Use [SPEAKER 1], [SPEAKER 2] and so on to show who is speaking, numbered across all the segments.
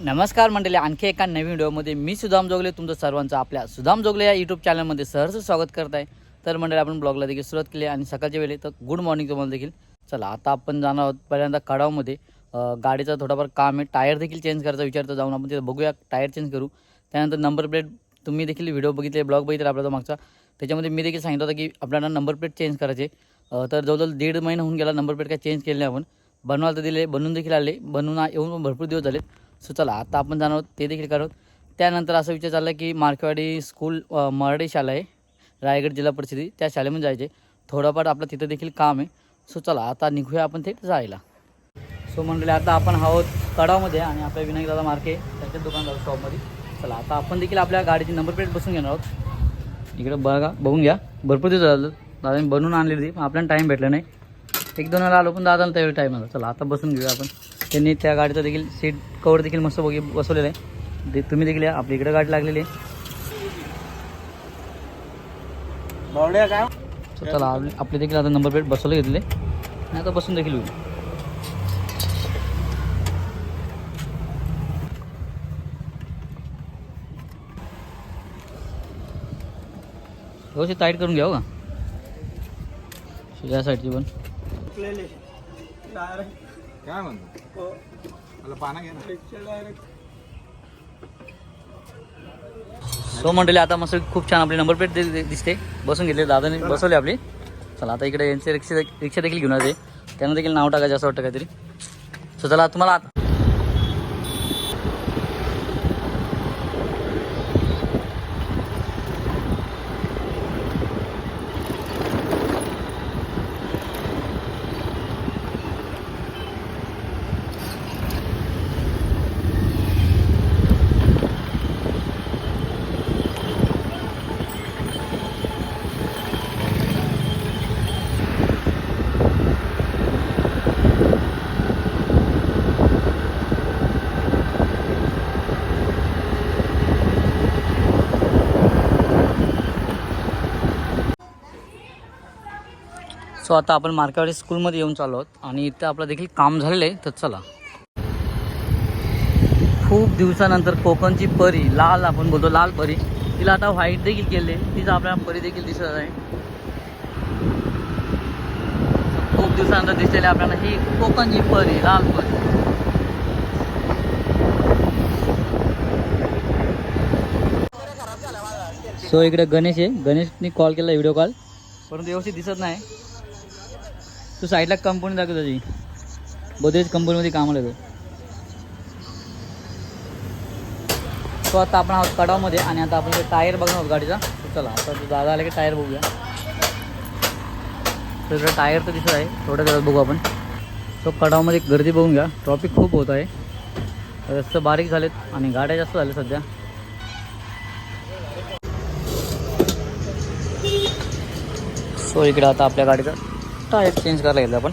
[SPEAKER 1] नमस्कार मंडळी आणखी एका नवीन व्हिडिओमध्ये मी सुदाम जोगले तुमचं सर्वांचं आपल्या सुदाम जोगले या यूट्यूब चॅनलमध्ये सहर्ष स्वागत करत आहे. तर मंडळी आपण ब्लॉगला देखील सुरुवात केली आणि सकाळच्या वेळी तर गुड मॉर्निंग तुम्हाला देखील. चला आता आपण जाणार आहोत पहिल्यांदा कडावमध्ये. गाडीचा थोडाफार काम आहे टायर देखील चेंज करायचा विचार तर जाऊन आपण तिथे बघूया टायर चेंज करू. त्यानंतर नंबर प्लेट तुम्ही देखील व्हिडिओ बघितले ब्लॉग बघितले आपला तो मागचा. त्याच्यामध्ये मी देखील सांगितलं होतं की आपल्याला नंबर प्लेट चेंज करायचे. तर जवळजवळ दीड महिना होऊन गेला नंबर प्लेट काय चेंज केले नाही आपण. बनवायला तर दिले बनवून देखील आले. बनवून येऊन पण भरपूर दिवस झाले सो चला आता आपण जाणार आहोत ते देखील करत. त्यानंतर असा विचार चालला की मार्केवाडी स्कूल मराठी शाळा आहे रायगड जिल्हा परिषदी त्या शाळेमध्ये जायचे थोडंफार आपलं तिथं देखील काम आहे. सो चला आता निघूया आपण थेट जायला. सो मंडळी आता आपण आहोत कडावमध्ये आणि आपल्या विनायक दादा मार्के त्याच्याच दुकान जाऊ शॉपमध्ये. चला आता आपण देखील आपल्या गाडीची नंबर प्लेट बसून घेणार आहोत. इकडे बघा बघून घ्या. भरपूर दिवस झालं. दादाने बनवून आणलेली ती पण आपल्याला टाईम भेटला नाही. एक दोन वेळा आलो पण दादाला त्यावेळी टाईम आला. चला आता बसून घेऊया आपण. त्यांनी त्या गाडीचं देखील सीट कवर देखील मस्त बघी बसवलेलं आहे. ते तुम्ही देखील या. आपल्या इकडे गाडी लागलेली आहे.
[SPEAKER 2] काय?
[SPEAKER 1] चला आपले देखील आता नंबर प्लेट बसवले घेतले आणि आता बसून देखील होईल व्यवस्थित टाईट करून घ्या हो का? या साईडची पण
[SPEAKER 2] काय म्हणतो? मला पाना घे ना.
[SPEAKER 1] सो मंडळी आता मस्त खूप छान आपली नंबर प्लेट दिसते. बसून घेतले दादाने बसवले आपली. चला आता इकडे यांचे रिक्षा रिक्षा देखील घेऊन आले त्यांना देखील नाव टाकायचं असं वाटतं काहीतरी. सो चला तुम्हाला सो आता आपण मार्केवाडी स्कूलमध्ये येऊन चाललो आहोत. आणि इथं आपलं देखील काम झालेलं आहे तर चला. खूप दिवसानंतर कोकणची परी लाल आपण बोलतो लाल परी. तिला आता व्हाईट देखील केले तिचा आपल्याला परी देखील दिसत आहे. खूप दिवसानंतर दिसलेली आपल्याला ही कोकणची परी लाल परी. सो इकडे गणेश आहे. गणेशने कॉल केला व्हिडिओ कॉल परंतु व्यवस्थित दिसत नाही. तू साईडला कंपनी दाखव त्याची. बोधेज कंपनीमध्ये कामाला येतो तो. आता आपण आहोत कडावमध्ये आणि आता आपण टायर बघणार आहोत गाडीचा. चला आता तो दादा आला की टायर बघूया. तर टायर तर दिसत आहे थोड्या वेळात बघू आपण. सो कडावमध्ये गर्दी बघून घ्या. ट्रॉफिक खूप होत आहे. रस्ते बारीक झालेत आणि गाड्या जास्त झाल्या सध्या. सो इकडे आता आपल्या गाडीचा. टायर चेंज करायला घेतला आपण.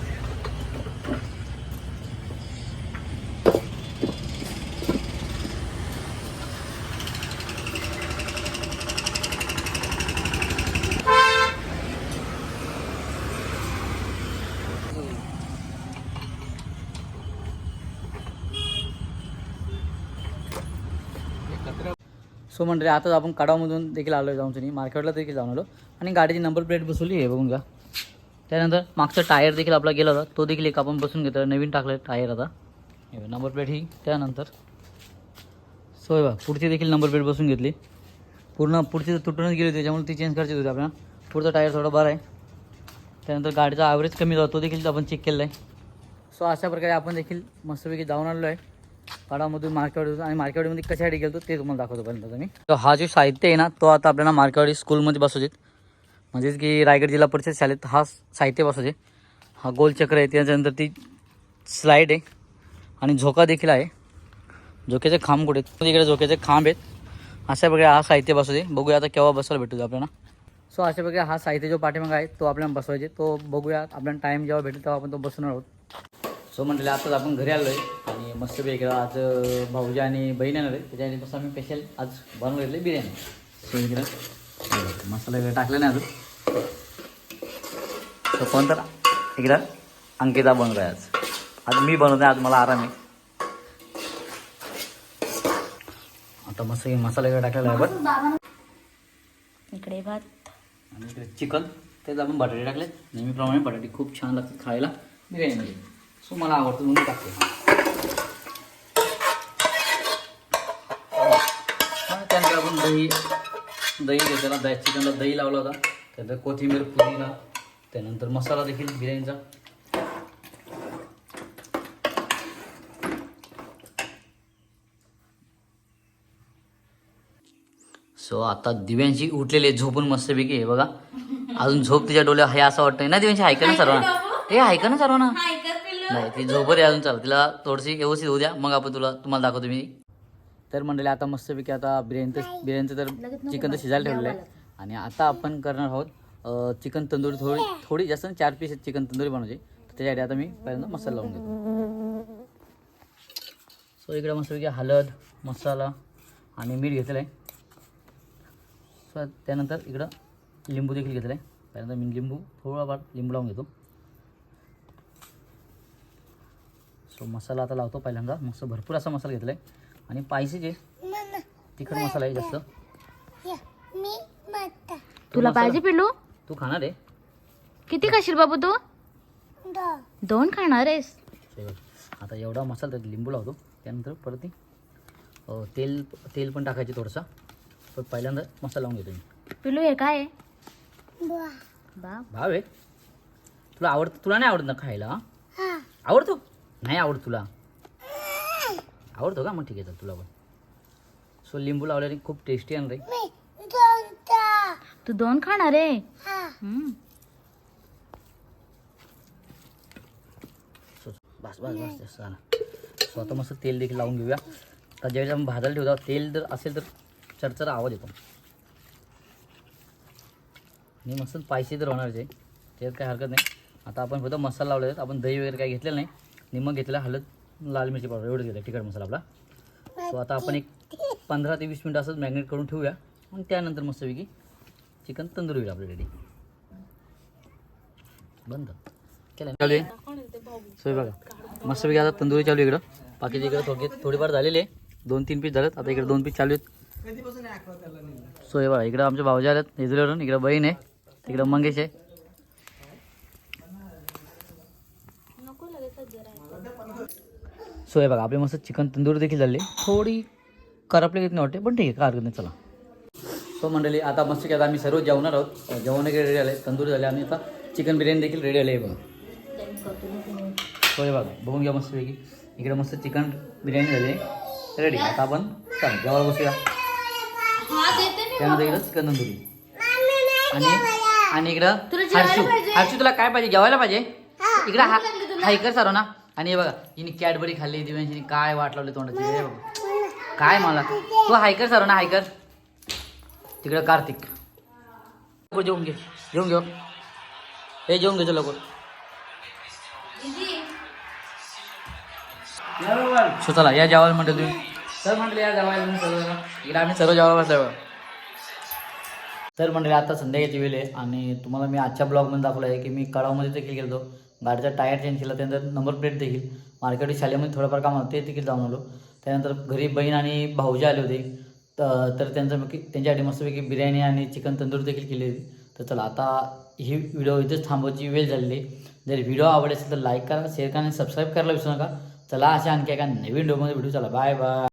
[SPEAKER 1] सो म्हणजे आताच आपण कडावमधून देखील आलो जाऊन तुम्ही. मार्केटला देखील जाऊन आलो. आणि गाडीची नंबर प्लेट बसवली आहे बघून घ्या. त्यानंतर मागचा टायर देखील आपला गेला होता. तो देखील एक आपण बसून घेतो नवीन टाकलं टायर आता. नंबर प्लेट ही. त्यानंतर सो हे बघा पुढची देखील नंबर प्लेट बसून घेतली. पूर्ण पुढची तर तुटूनच गेली होती त्याच्यामुळे ती चेंज करायची होती आपल्याला. पुढचा टायर थोडा बरा आहे. त्यानंतर गाडीचा ॲव्हरेज कमी जातो तो देखील आपण चेक केलेला आहे. सो अशा प्रकारे आपण देखील मस्तपैकी जाऊन आलेलो आहे. पाडामधून मार्केटमधून आणि मार्केटमध्ये कशासाठी गेलो ते तुम्हाला दाखवतो पर्यंत मी. तर हा जो साहित्य आहे ना तो आता आपल्याला मार्केटवाडी स्कूलमध्ये बसवतात म्हणजेच की रायगड जिल्हा परिषद शाळेत हा साहित्य बसवते. हा गोल चक्र आहे त्याच्यानंतर ती स्लाईड आहे आणि झोका देखील आहे. झोक्याचे खांब कुठे आहेत? इकडे झोक्याचे खांब आहेत. अशा प्रकारे हा साहित्य बसवते. बघूया आता केव्हा बसवायला भेटतो आपल्याला. सो अशा प्रकारे हा साहित्य जो पाठीमागा आहे तो आपल्याला बसवायचे. तो बघूया आपल्याला टाईम जेव्हा भेटेल तेव्हा आपण तो बसवणार आहोत. सो म्हटलं आताच आपण घरी आलो आहे आणि मस्त वेगळं आज भाऊजी आणि बहीण येणार आहे त्याच्या आम्ही स्पेशल आज बनवून बिर्याणी. सो इकडं मसाला वगैरे टाकला नाही अजून. कोण तर इकडं. अंकिता बनवत आहे आज. आज मी बनवतो आज मला आराम आहे. आता मस्त मसाला वगैरे टाकलेला आहे बघ.
[SPEAKER 3] इकडे भात
[SPEAKER 1] आणि इकडे चिकन त्यात आपण बटाटे टाकले. नेहमीप्रमाणे बटाटे खूप छान लागतात खायला. बिर्याणीमध्ये सो मला आवडतं म्हणून टाकते. हा, त्यानंतर आपण दही दही घेतलेला दही चिकनला दही लावला होता. त्यानंतर कोथिंबीर पुदिना त्यानंतर मसाला देखील बिर्याणीचा. सो आता दिव्यांशी उठलेली झोपून मस्तपैकी आहे बघा. अजून झोप तिच्या डोल्या हे असं वाटतंय. ना दिव्यांशी ऐका ना सर्वांना. हे ऐका ना सर्वांना. नाही ती झोपर आहे अजून. चालू तिला थोडीशी व्यवस्थित होऊ द्या. मग आपण तुला तुम्हाला दाखवतो मी. तर मंडळी आता मस्तपैकी आता बिर्याणी तर बिर्याणीचं तर चिकन तर शिजायला ठेवलेलं आहे आणि आता आपण करणार आहोत चिकन तंदुरी थोडी थोडी जास्त चार पीस चिकन तंदुरी बनवायची. तर त्याच्यासाठी आता मी पहिल्यांदा मसाला लावून घेतो. सो इकडे मस्तपैकी हळद मसाला आणि मीठ घेतलेलं आहे सो त्यानंतर इकडं लिंबू देखील घेतलं आहे पहिल्यांदा मी लिंबू थोडा फार लिंबू लावून घेतो. सो मसाला आता लावतो पहिल्यांदा. मस्त भरपूर असा मसाला घेतला आहे आणि पायसी जे तिखट मसाला आहे जास्त.
[SPEAKER 3] तुला पाहिजे पिल्लू?
[SPEAKER 1] तू खाणार आहे.
[SPEAKER 3] किती खाशील बाबू तू? दोन. खाणार आहेस.
[SPEAKER 1] आता एवढा मसाला त्यात लिंबू लावतो. त्यानंतर परत ती तेल तेल पण टाकायचे थोडंसं. पण पहिल्यांदा मसाला लावून घेतो मी.
[SPEAKER 3] पिल्लू हे काय आहे? बा.
[SPEAKER 1] भाव आहे. तुला आवडतं तुला नाही आवडत ना खायला? हा? आवडतो? नाही आवडत तुला. आवडतो का? मग ठीक आहे चल तुला पण. सो लिंबू लावल्याने खूप टेस्टी आहे रे
[SPEAKER 3] तू दोन खाणार हम्म.
[SPEAKER 1] सो बस बस बस झाला सो आता मस्त तेल देखील लावून घेऊया. आता ज्यावेळेस आपण भाजायला ठेवतो तेल जर असेल तर चरचर आवाज येतो. आणि मस्त पायसी तर होणार आहे. त्यात काही हरकत नाही. आता आपण फक्त मसाला लावले आहेत आपण दही वगैरे काही घेतलेलं नाही. निमक घेतलेलं हळद. लाल मिरची पावडर एवढं गेलं तिखट मसाला आपला. सो आता आपण एक पंधरा ते वीस मिनटं असंच मॅग्नेट करून ठेवूया. आणि त्यानंतर मस्तपैकी चिकन तंदूर होईल आपलं रेडी बंद. केलं? चालू आहे? सोय बघा. मस्तपैकी आता तंदुरी चालू आहे इकडं. बाकीचे इकडं थोडे थोडीफार झालेले दोन तीन पीस झालेत. आता इकडे दोन पीस चालू आहेत. सोय बघा इकडं आमच्या भाऊजी आल्यात इजल्यावरून इकडं बहीण आहे. तिकडं मंगेश आहे. सो हे बघा आपले मस्त चिकन तंदुरी देखील झाली. थोडी करपली घेत नाही वाटते पण ठीक आहे काय हरकत नाही चला. सो मंडळी आता मस्त की आता आम्ही सर्व जेवणार आहोत. जेवण वगैरे रेडी आले तंदुरी झाले आणि आता चिकन बिर्याणी देखील रेडी आली आहे बघा. सो हे बघा बघून घ्या मस्तपैकी इकडे मस्त चिकन बिर्याणी झाली रेडी आता आपण चला जेवायला बसूया. त्यानंतर इकडं चिकन तंदुरी आणि आणि इकडं हर्षू. हर्षू तुला काय पाहिजे? जेवायला पाहिजे? इकडं हा हायकर सारो ना आणि हे बघा हिने कॅडबरी खाल्ली दिव्यांशी काय वाट लावली तोंडाची हे बघा. काय मला? तू हायकर सारो ना हायकर? तिकडं कार्तिक. जेवून घे जेवून घेऊ. हे जेवून घे चल लवकर. सो चला या जेवायला म्हणतो तुम्ही. सर म्हटलं या जेवायला सर्व इकडे आम्ही सर्व जेवायला बसलो बघा. तर मंडळी आता संध्याकाळची वेळ आहे आणि तुम्हाला मी आजच्या ब्लॉगमध्ये दाखवलं आहे की मी कळावमध्ये देखील गेलो गाडीचा टायर चेंज केला त्यानंतर नंबर प्लेट देखील. मार्केट शाळेमध्ये थोडंफार काम होते ते देखील जाऊन आलो. त्यानंतर घरी बहीण आणि भाऊजी आले होते. तर त्यांचं मग त्यांच्यासाठी मस्तपैकी बिर्याणी आणि चिकन तंदूर देखील केली होती. तर चला आता ही व्हिडिओ इथेच थांबवायची वेळ झालेली आहे. जर व्हिडिओ आवडले असेल तर लाईक करा शेअर करा आणि सबस्क्राईब करायला विसरू नका. चला अशा आणखी एका नवीन व्हिडिओमध्ये भेटू. चला बाय बाय